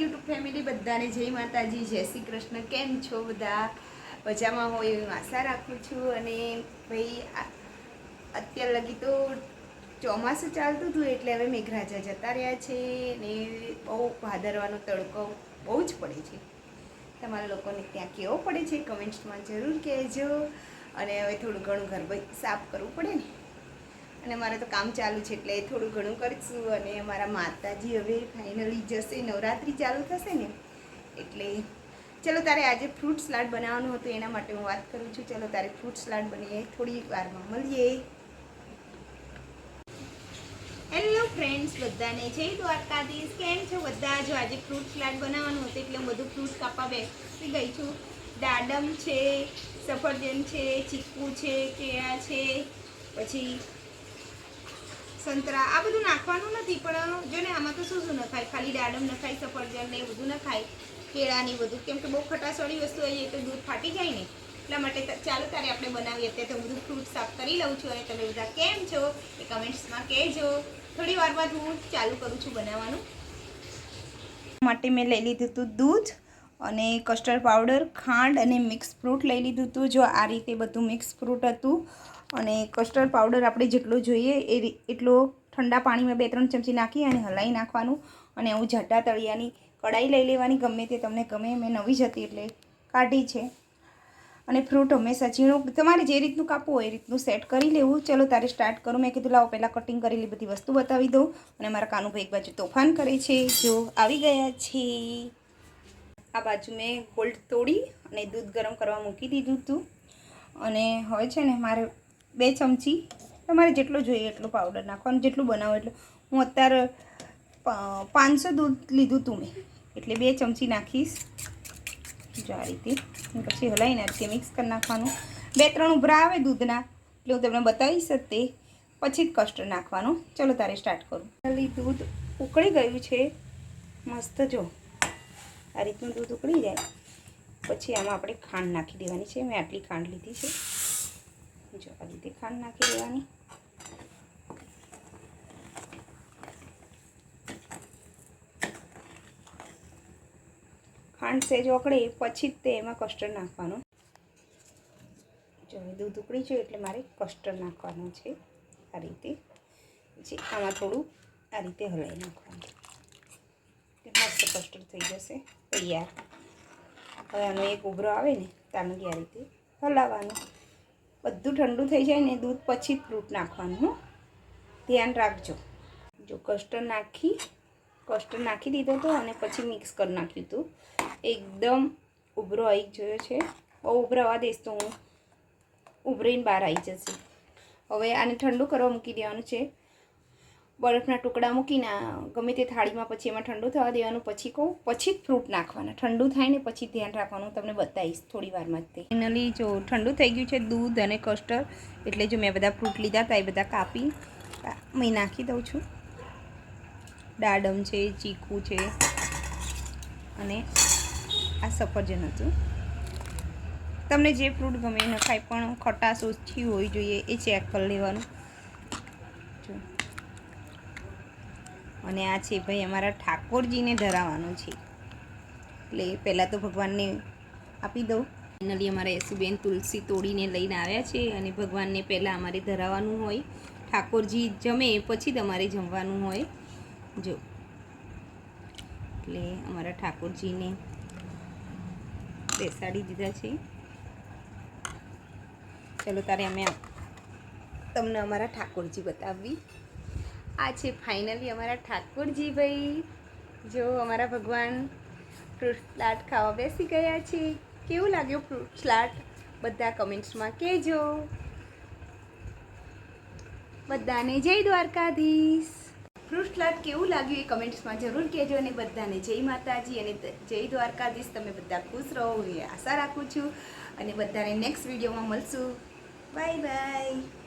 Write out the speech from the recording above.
YouTube family બધાને જય માતાજી, જય શ્રી કૃષ્ણ. કેમ છો બધા? મજામાં હોય એવી આશા રાખું છું. અને ભાઈ અત્યાર લગી તો ચોમાસું ચાલતું હતું એટલે હવે મેઘરાજા જતા રહ્યા છે ને બહુ ભાદરવાનો તડકો બહુ જ પડે છે. તમારા લોકોને ત્યાં કેવો પડે છે? કમેન્ટ્સમાં જરૂર કહેજો. અને હવે થોડું ઘણું ઘર સાફ કરવું પડે ને? અને મારે તો કામ ચાલુ છે એટલે થોડું ઘણું કરીશું અને મારા માતાજી હવે ફાઇનલી જશે નવરાત્રિ ચાલુ થશે ને, એટલે ચલો તારે આજે ફ્રૂટ સલાડ બનાવવાનું હતું, એના માટે હું વાત કરું છું. ચલો તારે ફ્રૂટ સલાડ બનીએ, થોડી વારમાં મળીએ. હેલો ફ્રેન્ડ્સ બધાને જય દ્વારકાધીશ. કેમ છો બધા? જો આજે ફ્રૂટ સલાડ બનાવવાનું હતું એટલે હું બધું ફ્રૂટ કાપવા બેસી ગઈ છું. દાડમ છે, સફરજન છે, ચીકુ છે, કેળા છે, પછી સંતરા, આ બધું નાખવાનું નથી, પણ જો ને આમાં તો શું શું નખાય? ખાલી દાડમ નખાય, સફરજન ને એ બધું નખાય, કેળા ને બધું. કેમ કે બહુ ખટાશવાળી વસ્તુ હોય તો દૂધ ફાટી જાય ને. એટલા માટે ચાલો તારે આપણે બનાવીએ. અત્યારે તો બધું ફ્રૂટ સાફ કરી લઉં છું, અને તમે બધા કેમ છો? એ કમેન્ટ્સમાં કહેજો. થોડી વારમાં જ હું ચાલુ કરું છું બનાવવાનું. માટે મેં લઈ લીધું હતું દૂધ અને કસ્ટર્ડ પાવડર ખાંડ અને મિક્સ ફ્રૂટ લઈ લીધું હતું જો આ રીતે બધું મિક્સ ફ્રૂટ હતું અને કસ્ટર્ડ પાવડર આપણે જેટલો જોઈએ એ એટલો ઠંડા પાણીમાં બે ત્રણ ચમચી નાખી અને હલાવી નાખવાનું અને હું જટા તળિયાની કડાઈ લઈ લેવાની ગમે તે તમને ગમે. મેં નવી જ હતી એટલે કાઢી છે. અને ફ્રૂટ હંમેશા ઝીણું તમારે જે રીતનું કાપવું હોય એ રીતનું સેટ કરી લેવું. ચલો તારે સ્ટાર્ટ કરું. મેં કીધું, લાવો, પહેલાં કટિંગ કરેલી બધી વસ્તુ બતાવી દઉં અને મારા કાનુભાઈ એક બાજુ તોફાન કરે છે. જો આવી ગયા છે. આ બાજુ મેં ગોલ્ડ તોડી અને દૂધ ગરમ કરવા મૂકી દીધું હતું. અને હવે છે ને મારે બે ચમચી. તમારે જેટલો જોઈએ એટલો પાવડર નાખવાનું જેટલું બનાવો એટલું. હું અત્યારે પાંચસો દૂધ લીધું હતું મેં. એટલે બે ચમચી નાખીશ. જો આ રીતે. પછી હલાવી નાખીએ મિક્સ કરી નાખવાનું. બે ત્રણ ઉભરા આવે દૂધના. એટલે હું તમને બતાવીશ જ તે. પછી જ કસ્ટર્ડ નાખવાનું. ચલો તારે સ્ટાર્ટ કરું. ખાલી દૂધ ઉકળી ગયું છે. મસ્ત જો. આ રીતનું દૂધ ઉકળી જાય. પછી આમાં આપણે ખાંડ નાખી દેવાની છે. મેં આટલી ખાંડ લીધી છે. જો આ રીતે ખાંડ નાખી દેવાની. ખાંડ સેજ ઓકળે પછી જ તે એમાં કસ્ટર્ડ નાખવાનું. જો દૂધ ઉકળી છે એટલે મારે કસ્ટર્ડ નાખવાનું છે આ રીતે. પછી આમાં થોડું આ રીતે હલાવી નાખવાનું. મસ્ત કસ્ટર્ડ થઈ જશે તૈયાર. હવે આનો એક ઉભરો આવે ને, તાનું આ રીતે હલાવવાનું. બધું ઠંડુ થઈ જાય ને દૂધ પછી જ ફ્રૂટ નાખવાનું ધ્યાન રાખજો. જો કસ્ટર્ડ નાખી કસ્ટર્ડ નાખી દીધો હતો અને પછી મિક્સ કરી નાખ્યું હતું એકદમ ઉભરો આવી ગયો છે. બહુ ઉભરાવા દઈશ તો હું. ઉભરીને બહાર આવી જશે. હવે આને ઠંડુ કરવા મૂકી દેવાનું છે. બરફના ટુકડા મૂકીને, ગમે તે થાળીમાં પછી એમાં ઠંડુ થવા દેવાનું, પછી કહું, પછી જ ફ્રૂટ નાખવાના. ઠંડુ થાય ને પછી ધ્યાન રાખવાનું. તમને બતાવીશ થોડી વારમાં જ ફાઇનલી જો ઠંડુ થઈ ગયું છે દૂધ અને કસ્ટર્ડ એટલે જો મેં બધા ફ્રૂટ લીધા હતા, એ બધા કાપી મેં નાખી દઉં છું. દાડમ છે, ચીકુ છે, અને આ સફરજન હતું. તમને જે ફ્રૂટ ગમે એ નખાય પણ ખટાશ ઓછી હોવી જોઈએ, એ ચેક કરી લેવાનું જો અને આ છે ભાઈ અમારા ઠાકોરજીને ધરાવવાનું છે. એટલે પહેલાં તો ભગવાનને આપી દઉં. ફાઇનલી અમારા યશુબેન તુલસી તોડીને લઈને આવ્યા છે અને ભગવાનને પહેલાં અમારે ધરાવવાનું હોય. ઠાકોરજી જમે, પછી જ અમારે જમવાનું હોય. જો. એટલે અમારા ઠાકોરજીને બેસાડી દીધા છે. ચલો તારે અમે તમને અમારા ઠાકોરજી બતાવવી. આ છે ફાઇનલી અમારા ઠાકોરજી ભાઈ જો અમારા ભગવાન ફ્રૂટ સલાડ ખાવા બેસી ગયા છે. કેવું લાગ્યું ફ્રૂટ સલાડ બધા કમેન્ટ્સમાં કહેજો. બધાને જય દ્વારકાધીશ. ફ્રૂટ સલાડ કેવું લાગ્યું એ કમેન્ટ્સમાં જરૂર કહેજો અને બધાને જય માતાજી અને જય દ્વારકાધીશ. તમે બધા ખુશ રહો એ આશા રાખું છું. અને બધાને નેક્સ્ટ વિડીયોમાં મળશું. Bye bye